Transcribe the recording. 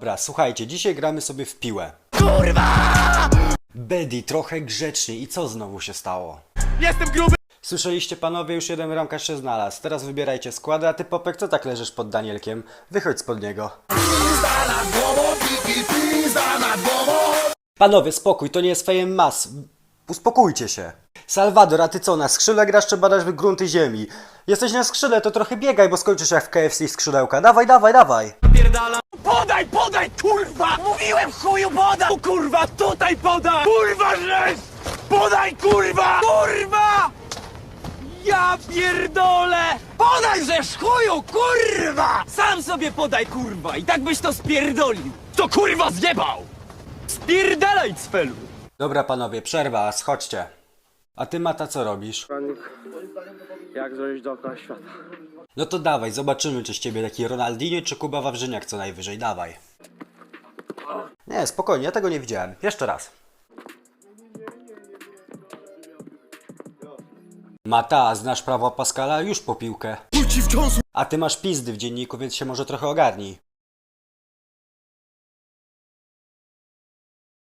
Dobra, słuchajcie, dzisiaj gramy sobie w piłę. Kurwa! Bedi, trochę grzecznie i co znowu się stało? Jestem gruby! Słyszeliście panowie, już jeden ramkarz się znalazł. Teraz wybierajcie składy, a ty Popek, co tak leżysz pod Danielkiem? Wychodź spod niego. Panowie, spokój, to nie jest fejem mas. Uspokójcie się. Salwador, a ty co, na skrzydle grasz czy badasz w grunty ziemi? Jesteś na skrzydle, to trochę biegaj, bo skończysz jak w KFC skrzydełka. Dawaj, dawaj, dawaj. Podaj, podaj, kurwa! Mówiłem chuju podaj! Kurwa, tutaj podaj! Kurwa, żeś! Podaj, kurwa! Kurwa! Ja pierdolę! Podaj, żeż chuju, kurwa! Sam sobie podaj, kurwa! I tak byś to spierdolił! To kurwa zjebał! Spierdalaj, cfelu! Dobra panowie, przerwa, schodźcie. A ty Mata co robisz? Jak zrobić dookoła świata? No to dawaj, zobaczymy czy z ciebie taki Ronaldinho czy Kuba Wawrzyniak co najwyżej, dawaj. Nie, spokojnie, ja tego nie widziałem. Jeszcze raz. Mata, znasz prawo Pascala? Już po piłkę. A ty masz pizdy w dzienniku, więc się może trochę ogarnij.